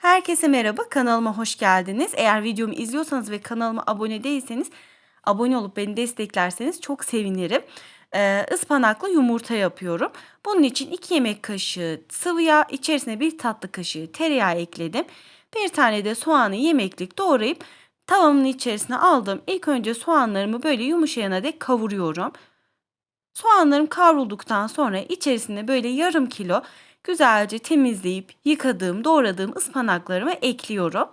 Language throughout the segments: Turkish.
Herkese merhaba, kanalıma hoş geldiniz. Eğer videomu izliyorsanız ve kanalıma abone değilseniz, abone olup beni desteklerseniz çok sevinirim. Ee, ıspanaklı yumurta yapıyorum. Bunun için 2 yemek kaşığı sıvı yağ, içerisine 1 tatlı kaşığı tereyağı ekledim. Bir tane de soğanı yemeklik doğrayıp tavamın içerisine aldım. İlk önce soğanlarımı böyle yumuşayana dek kavuruyorum. Soğanlarım kavrulduktan sonra içerisine böyle yarım kilo güzelce temizleyip yıkadığım, doğradığım ıspanaklarımı ekliyorum.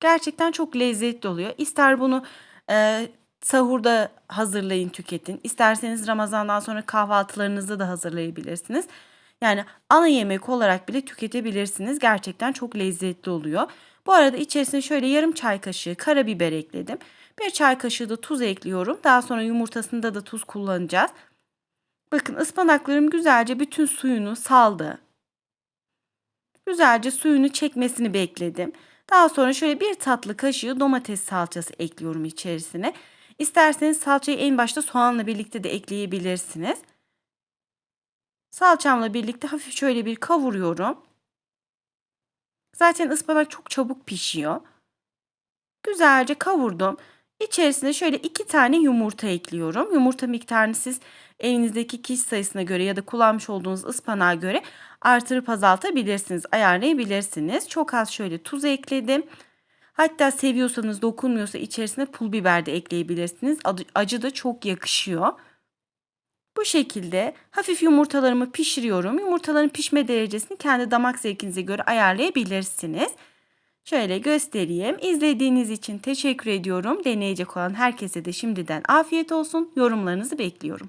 Gerçekten çok lezzetli oluyor. İster bunu e, sahurda hazırlayın, tüketin. İsterseniz Ramazan'dan sonra kahvaltılarınızda da hazırlayabilirsiniz. Yani ana yemek olarak bile tüketebilirsiniz. Gerçekten çok lezzetli oluyor. Bu arada içerisine şöyle yarım çay kaşığı karabiber ekledim. Bir çay kaşığı da tuz ekliyorum. Daha sonra yumurtasında da tuz kullanacağız. Bakın ıspanaklarım güzelce bütün suyunu saldı. Güzelce suyunu çekmesini bekledim. Daha sonra şöyle bir tatlı kaşığı domates salçası ekliyorum içerisine. İsterseniz salçayı en başta soğanla birlikte de ekleyebilirsiniz. Salçamla birlikte hafif şöyle bir kavuruyorum. Zaten ıspanak çok çabuk pişiyor. Güzelce kavurdum. İçerisine şöyle iki tane yumurta ekliyorum. Yumurta miktarını siz evinizdeki kişi sayısına göre ya da kullanmış olduğunuz ıspanağa göre artırıp azaltabilirsiniz, ayarlayabilirsiniz. Çok az şöyle tuz ekledim. Hatta seviyorsanız dokunmuyorsa içerisine pul biber de ekleyebilirsiniz. Acı da çok yakışıyor. Bu şekilde hafif yumurtalarımı pişiriyorum. Yumurtaların pişme derecesini kendi damak zevkinize göre ayarlayabilirsiniz. Şöyle göstereyim. İzlediğiniz için teşekkür ediyorum. Deneyecek olan herkese de şimdiden afiyet olsun. Yorumlarınızı bekliyorum.